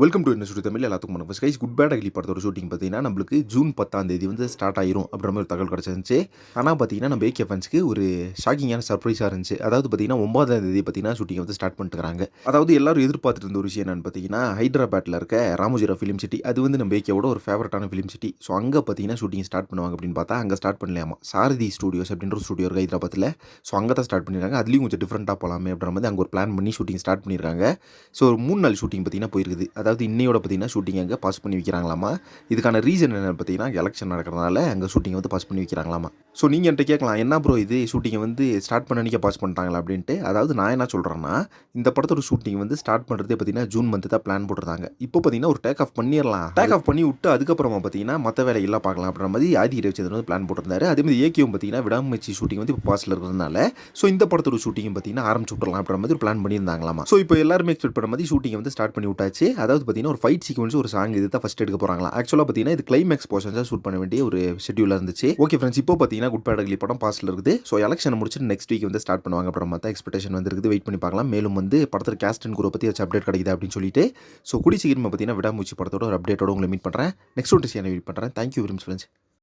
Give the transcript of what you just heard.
Welcome to என்ன studio Tamil எல்லாத்துக்கும் வணக்கம். கைஸ் குட் பேட் அகிலி படத்தோட ஷூட்டிங் பார்த்தீங்கன்னா நம்மளுக்கு ஜூன் பத்தாம் தேதி வந்து ஸ்டார்ட் ஆயிரும் அப்படின்ற மாதிரி தகவல் கிடச்சிருந்துச்சு. ஆனால் பார்த்தீங்கன்னா நம்ம ஏகே ஃபேன்ஸ்க்கு ஒரு ஷாக்கிங்கான சர்ப்ரைஸாக இருந்துச்சு. அதாவது பார்த்தீங்கன்னா ஒன்பதாம் தேதி பார்த்தீங்கன்னா ஷூட்டிங் வந்து ஸ்டார்ட் பண்ணிட்டுருக்காங்க. அதாவது எல்லாரும் எதிர்பார்த்துட்டு இருந்த ஒரு விஷயம் என்னன்னு பார்த்தீங்கன்னா ஹைதராபாத்தில் இருக்க ராமோஜிரா ஃபிலிம் சிட்டி அது வந்து நம்ம ஏகேவோட ஒரு ஃபேவரட்டான ஃபிலிம் சிட்டி ஸோ அங்கே பார்த்தீங்கன்னா ஷூட்டிங் ஸ்டார்ட் பண்ணுவாங்க அப்படின்னு பார்த்தா அங்கே ஸ்டார்ட் பண்ணலாமா? சாரதி ஸ்டுடியோஸ் அப்படின்ற ஒரு ஸ்டுடியோ இருக்குது ஹைதராபாத்தில் ஸோ அங்கே தான் ஸ்டார்ட் பண்ணியிருக்காங்க அதுலேயும் கொஞ்சம் டிஃப்ரெண்ட்டாக போகலாமே அப்படின்ற மாதிரி அங்கே ஒரு பிளான் பண்ணி ஷூட்டிங் ஸ்டார்ட் பண்ணியிருக்காங்க ஸோ ஒரு மூணு நாள் ஷூட்டிங் பார்த்தீங்கன்னா போயிருக்குது. அதாவது இன்னையோட பார்த்தீங்கன்னா ஷூட்டிங் அங்கே பாஸ் பண்ணி வைக்கிறாங்களாமா? இதுக்கான ரீசன் என்ன பார்த்தீங்கன்னா எலெக்ஷன் நடக்கிறதுனால அங்கே ஷூட்டிங் வந்து பாஸ் பண்ணி வைக்கிறாங்களாமா? ஸோ நீங்கள் என்கிட்ட கேட்கலாம் என்ன ப்ரோ இது? ஷூட்டிங்கை வந்து ஸ்டார்ட் பண்ண அன்றைக்கி பாஸ் பண்ணிட்டாங்களா அப்படின்ட்டு? அதாவது நான் என்ன சொல்கிறேன்னா இந்த படத்தோட ஷூட்டிங் வந்து ஸ்டார்ட் பண்ணுறதே பார்த்தீங்கன்னா ஜூன் மந்த்து தான் பிளான் போட்டிருந்தாங்க. இப்போ பார்த்தீங்கன்னா ஒரு டேக் ஆஃப் பண்ணிடலாம். டேக் ஆஃப் பண்ணி விட்டு அதுக்கப்புறமா பார்த்தீங்கன்னா மற்ற வேலையெல்லாம் பார்க்கலாம் அப்படின்ற மாதிரி ஆதி ரவிச்சந்திரன் வந்து பிளான் போட்டிருந்தாரு. அதே மாதிரி ஏகேவும் பார்த்தீங்கன்னா விடாமுயற்சி ஷூட்டிங் வந்து இப்போ பாஸில் இருக்கிறதுனால ஸோ இந்த படத்தோட ஷூட்டிங் பார்த்தீங்கன்னா ஆரம்பிச்சு விட்றலாம் அப்படின்ற மாதிரி பிளான் பண்ணியிருந்தாங்களாமா? ஸோ இப்போ எல்லாருமே எக்ஸ்பெக்ட் பண்ண மாதிரி ஷூட்டிங் வந்து ஸ்டார்ட் பண்ணி விட்டாச்சு. அதாவது அதாவது பார்த்தீங்கன்னா ஒரு ஃபைட் சீக்வன்ஸ் ஒரு சாங் இது தான் ஃபஸ்ட் எடுக்க போகிறாங்களா ஆக்சுவலாக பார்த்தீங்கன்னா இது கிளைமேக்ஸ் போர்ஷன்ஸாக ஷூட் பண்ண வேண்டிய ஒரு ஷெட்யூலாக இருந்துச்சு. ஓகே ஃப்ரெண்ட்ஸ் இப்போ பார்த்தீங்கன்னா குட் பேடகலி படம் பாஸில் இருக்குது. ஸோ எலெக்ஷன் முடிச்சுட்டு நெக்ஸ்ட் வீக் வந்து ஸ்டார்ட் பண்ணுவாங்க அப்புறம் மற்ற எக்ஸ்பெக்டேஷன் வந்துருக்குது. வெயிட் பண்ணி பார்க்கலாம். மேலும் வந்து படத்தில் கேஸ்ட் அண்ட் குரூப் பற்றி வச்சு அப்டேட் கிடைக்குது அப்படின்னு சொல்லிட்டு. ஸோ குடி சீக்கிரமாக பார்த்தீங்கன்னா விடாமூச்சி படத்தோட ஒரு அப்டேட்டோட உங்களை மீட் பண்ணுறேன் நெக்ஸ்ட் ஒன்று மீட் பண்ணுறேன் தேங்க்யூ வெரி மச் ஃப்ரெண்ட்ஸ்